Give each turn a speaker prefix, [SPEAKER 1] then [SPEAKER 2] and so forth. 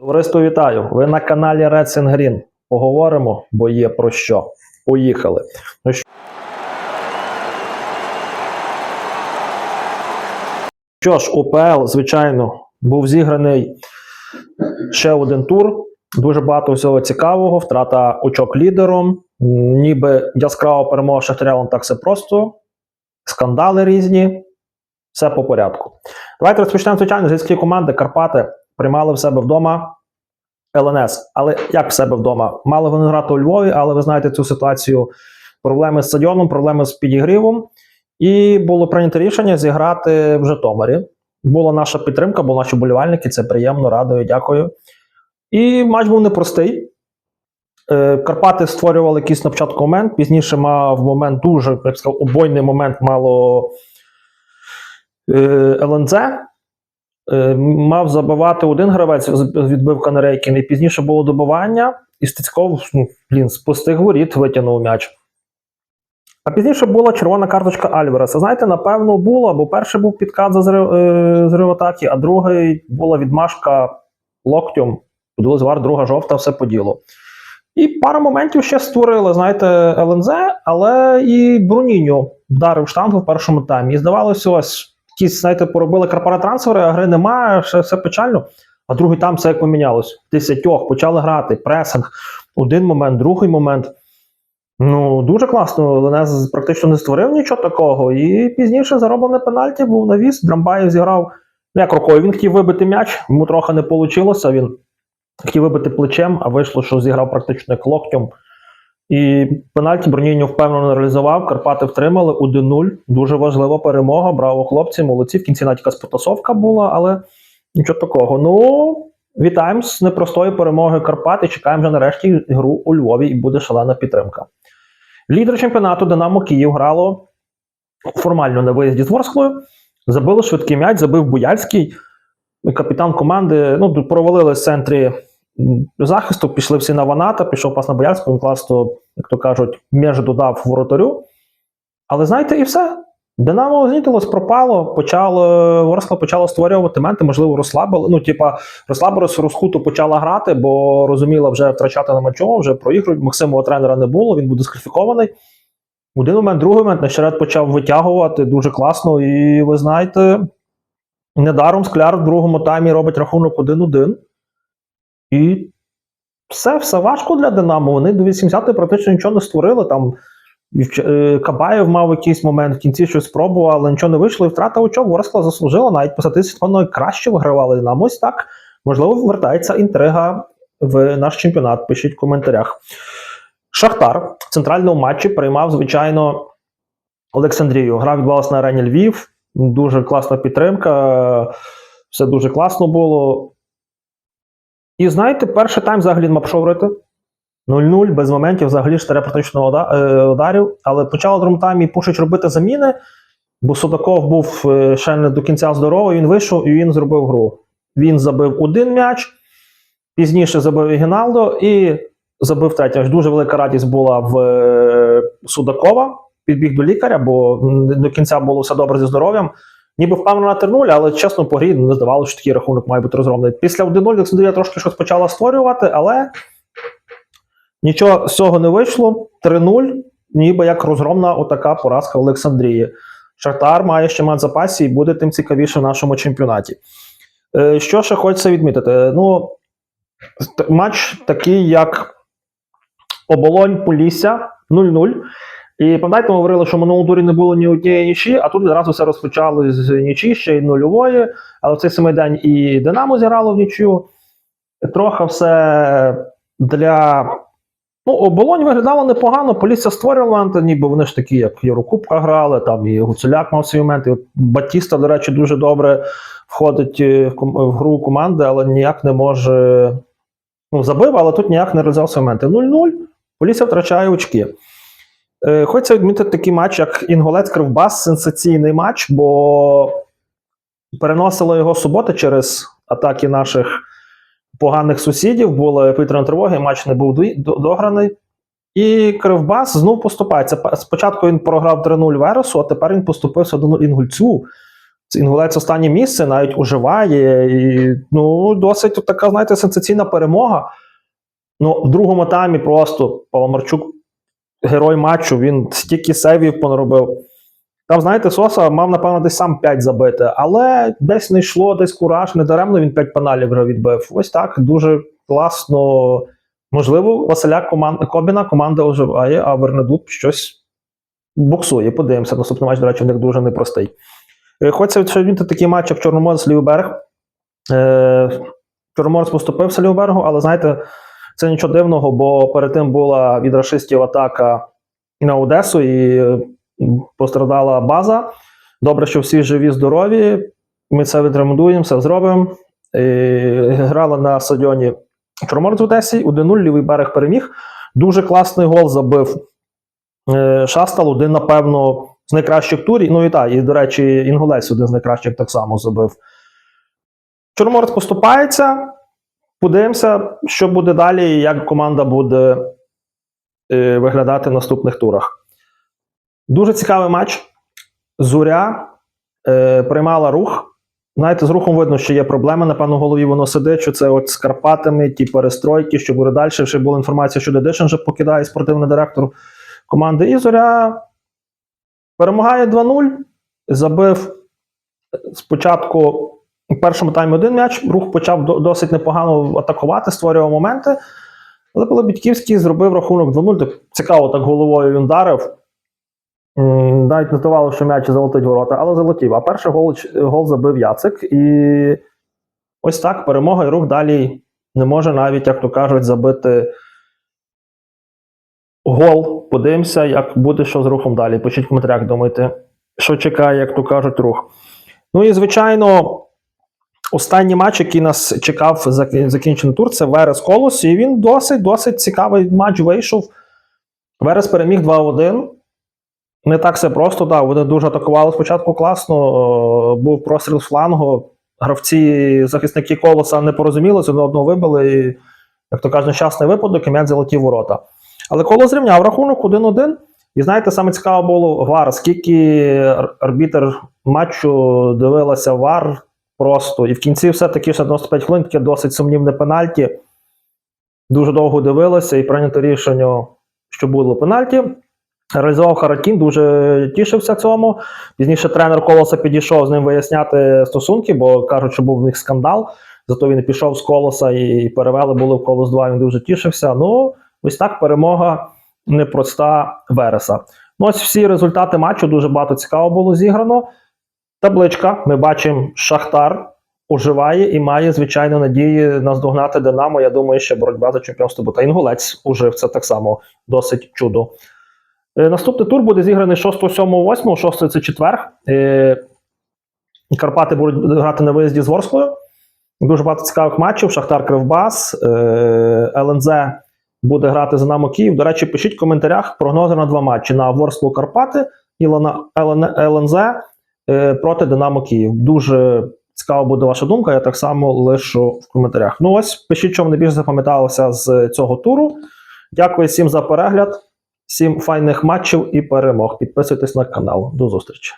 [SPEAKER 1] Товариство, вітаю! Ви на каналі Red Sin Green. Поговоримо, бо є про що. Поїхали. Ну що- Що ж, УПЛ, звичайно, був зіграний ще один тур. Дуже багато всього цікавого. Втрата очок лідером. Ніби яскрава перемога Шахтаря, так все просто. Скандали різні. Все по порядку. Давайте розпочнемо, звичайно, з гірської команди Карпати приймали в себе вдома ЛНС. Але як в себе вдома? Мали вони грати у Львові, але ви знаєте цю ситуацію. Проблеми з стадіоном, проблеми з підігрівом. І було прийнято рішення зіграти в Житомирі. Була наша підтримка, були наші болівальники. Це приємно, радою, дякую. І матч був непростий. Е, Карпати створювали якийсь на початку момент. Пізніше мав момент дуже, як сказав, обойний момент мало е, ЛНЗ. Е, Мав забивати один гравець з з відбивка на Рейкін, і пізніше було добивання, і Стецьков, ну, блін, з пустих воріт витягнув м'яч. А пізніше була червона карточка Альвареса. Знаєте, напевно, була, бо перший був підкат за е, атаки, а другий була відмашка локтем, подивилась вар, друга жовта, все по ділу. І пару моментів ще створили, знаєте, ЛНЗ, але і Бруніньо вдарив штангу в першому таймі. І здавалося, ось якісь, знаєте, поробили карпара трансфери, а гри немає, ще все печально. А другий там все як помінялось. Десятьох почали грати, пресинг. Один момент, другий момент. Ну, дуже класно. Ленез практично не створив нічого такого. І пізніше зароблене пенальті був навіс. Драмбаєв зіграв як рукою. Він хотів вибити м'яч, йому трохи не вийшло. Він хотів вибити плечем, а вийшло, що зіграв практично як локтем. І пенальті Броніньо впевнено реалізував. Карпати втримали 1-0. Дуже важлива перемога. Браво, хлопці, молодці. В кінці навіть якась потасовка була, але нічого такого. Ну, вітаємо з непростої перемоги Карпат і чекаємо вже нарешті гру у Львові і буде шалена підтримка. Лідер чемпіонату Динамо Київ грало формально на виїзді з Ворсклою. Забило швидкий м'яч, забив Буяльський. Капітан команди ну, провалили з центрі захисту, пішли всі на Ваната, пішов пас на Боярського, він класно, як то кажуть, між додав воротарю. Але знаєте, і все. Динамо знітилось, пропало, почало, Ворскла почала створювати моменти, можливо, розслабили. Ну, типа, розслабилась, розхуту почала грати, бо розуміла, вже втрачати нема чого, вже проігрують. Максимова тренера не було, він був дискваліфікований. Один момент, другий момент, Нещерет почав витягувати дуже класно. І ви знаєте, недаром скляр в другому таймі робить рахунок 1-1. І все, все важко для Динамо. Вони до 80-ї практично нічого не створили. Там е, Кабаєв мав якийсь момент, в кінці щось спробував, але нічого не вийшло. І втрата очок Ворскла заслужила. Навіть по статистиці краще вигравали Динамо. Ось так. Можливо, вертається інтрига в наш чемпіонат. Пишіть в коментарях. Шахтар в центральному матчі приймав, звичайно, Олександрію. Гра відбувалася на арені Львів. Дуже класна підтримка. Все дуже класно було. І знаєте, перший тайм взагалі не мав шоврити. 0-0, без моментів, взагалі штаре практично е, ударів. Але почало в другому таймі Пушич робити заміни, бо Судаков був е, ще не до кінця здоровий, він вийшов і він зробив гру. Він забив один м'яч, пізніше забив і Гіналдо і забив третій. Дуже велика радість була в е, Судакова. Підбіг до лікаря, бо до кінця було все добре зі здоров'ям. Ніби впевнено на 3-0, але чесно, по грі не здавалося, що такий рахунок має бути розгромлений. Після 1-0 Олександрія трошки щось почала створювати, але нічого з цього не вийшло. 3-0, ніби як розгромна отака поразка Олександрії. Шахтар має ще мати в запасі і буде тим цікавіше в нашому чемпіонаті. Е, Що ще хочеться відмітити? Ну, матч такий, як Оболонь Полісся 0-0. І пам'ятаєте, ми говорили, що в минулому турі не було ні однієї нічі, а тут відразу все розпочали з нічі, ще й нульової. Але в цей самий день і Динамо зіграло в нічю. Трохи все для. Ну, оболонь виглядало непогано, Полісся створювала моменти, ніби вони ж такі, як Єврокубка грали, там і Гуцуляк мав свій момент. І от Батіста, до речі, дуже добре входить е, в, в гру команди, але ніяк не може. Ну, забив, але тут ніяк не реалізував свої моменти. 0-0, Полісся втрачає очки. Е, Хочеться відмітити такий матч, як Інголець Кривбас, сенсаційний матч, бо переносило його субота через атаки наших поганих сусідів. Були повітряна тривога, і матч не був дограний. І Кривбас знов поступається. Спочатку він програв 3-0 Вересу, а тепер він поступився до Інгульцю. Інгулець останнє місце навіть уживає. І, ну, досить така, знаєте, сенсаційна перемога. Ну, в другому таймі просто Паламарчук, герой матчу, він стільки сейвів понаробив. Там, знаєте, Соса мав, напевно, десь сам 5 забити, але десь не йшло, десь кураж, недаремно він 5 пеналів вже відбив. Ось так дуже класно. Можливо, Василя команд... Кобіна команда оживає, а Вернедуб щось боксує. Подивимося. Наступний матч, до речі, в них дуже непростий. Е, Хочеться відмітити такий матч, як Чорноморець Лівберг. Е, Чорноморець поступився Лівбергу, але знаєте, це нічого дивного, бо перед тим була від рашистів атака на Одесу і пострадала база. Добре, що всі живі, здорові. Ми це відремонтуємо, все зробимо. Е, Грали на стадіоні Чорноморець в Одесі. 1-0 лівий берег переміг. Дуже класний гол забив е, Шастал, один, напевно, з найкращих турів. Ну і так, і, до речі, Інгулець один з найкращих так само забив. Чорноморець поступається. Подивимося, що буде далі, і як команда буде е, виглядати в наступних турах. Дуже цікавий матч. Зоря е, приймала рух. Знаєте, з рухом видно, що є проблеми. Напевно, в голові воно сидить, що це от з Карпатами, ті перестройки, що буде далі. Ще була інформація, що Дедишин вже покидає спортивний директор команди. І Зоря перемагає 2-0. Забив спочатку у першому таймі один м'яч. Рух почав досить непогано атакувати, створював моменти. Але коли Бітьківський зробив рахунок 2-0, так цікаво, так головою він вдарив. М, Навіть не здавалося, що м'яч залетить ворота, але залетів. А перший гол, гол забив Яцик. І ось так перемога і рух далі не може навіть, як то кажуть, забити гол. Подивимося, як буде що з рухом далі. Пишіть в коментарях, думайте, що чекає, як то кажуть, рух. Ну і звичайно, останній матч, який нас чекав закінчений тур, це Верес Колос. І він досить досить цікавий матч вийшов. Верес переміг 2-1. Не так все просто, так. Вони дуже атакували спочатку класно. Був простріл флангу. Гравці, захисники колоса не порозумілися, одне одного вибили. І, як то кажуть, нещасний випадок, і м'яч залетів ворота. Але колос зрівняв рахунок 1-1. І знаєте, саме цікаво було Вар, скільки ар- арбітр матчу дивилася Вар просто. І в кінці все-таки ще 95 хвилин, таке досить сумнівне пенальті. Дуже довго дивилися і прийнято рішення, що було пенальті. Реалізував Харатін, дуже тішився цьому. Пізніше тренер Колоса підійшов з ним виясняти стосунки, бо кажуть, що був в них скандал. Зато він пішов з колоса і перевели були в колос 2. Він дуже тішився. Ну, ось так перемога непроста Вереса. Ну, ось всі результати матчу дуже багато цікаво було зіграно. Табличка. Ми бачимо, Шахтар оживає і має, звичайно, надії наздогнати Динамо. Я думаю, що боротьба за чемпіонство буде. Інгулець ужив це так само досить чудо. Е, Наступний тур буде зіграний 6, 7, 8, 6 це четвер. Е, Карпати будуть грати на виїзді з Ворсклою. Дуже багато цікавих матчів. Шахтар Кривбас, е, ЛНЗ буде грати за Динамо Київ. До речі, пишіть в коментарях прогнози на два матчі: на Ворсклу Карпати і на ЛНЗ проти Динамо Київ. Дуже цікава буде ваша думка. Я так само лишу в коментарях. Ну ось пишіть, що найбільше запам'яталося з цього туру. Дякую всім за перегляд. Всім файних матчів і перемог. Підписуйтесь на канал. До зустрічі.